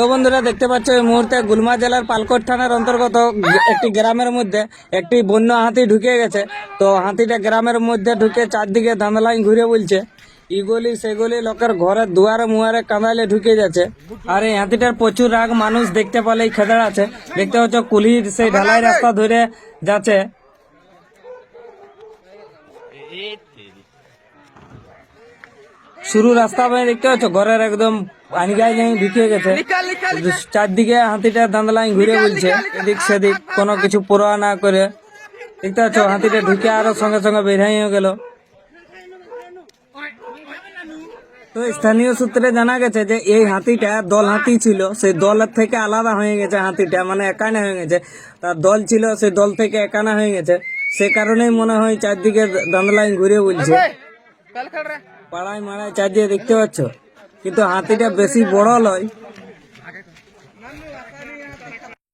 তো বন্ধুরা দেখতে পাচ্ছ, এই মুহূর্তে গুলমা জেলার পালকোট থানার অন্তর্গত একটি গ্রামের মধ্যে একটি বন্য হাতি ঢুকে গেছে। তো হাতিটা গ্রামের মধ্যে ঢুকে চারদিকে ধাঁধলাইন ঘুরে বলছে, ইগলি সেগুলি লোকের ঘরের দুয়ারে মুয়ারে কাঁদালে ঢুকে যাচ্ছে। আর এই হাতিটার প্রচুর রাগ মানুষ দেখতে পেলেই খেদার আছে। দেখতে পাচ্ছ কুলির সেই ঢালাই রাস্তা ধরে যাচ্ছে। শুরু রাস্তা দেখতে পাচ্ছ, ঘরের একদম আনিগায় যাই ঢুকে গেছে। চারদিকে হাতিটা দাঁদলাই ঘুরে বলছে এদিক সেদিক কোনো কিছু পরোয়া না করে। দেখতে পাচ্ছ হাতিটা ঢুকে আরও সঙ্গে সঙ্গে বেরিয়ে গেল। তো স্থানীয় সূত্রে জানা গেছে যে এই হাতিটা দল হাতি ছিল। সেই দলের থেকে আলাদা হয়ে গেছে হাতিটা মানে একানা হয়ে গেছে। তার দল ছিল সেই দল থেকে একানা হয়ে গেছে। সে কারণেই মনে হয় চারদিকে দাঁদলাইন ঘুরে বলছে পাড়ায় মাড়ায় চারদিকে দেখতে পাচ্ছ? কিন্তু হাতিটা বেশি বড় নয়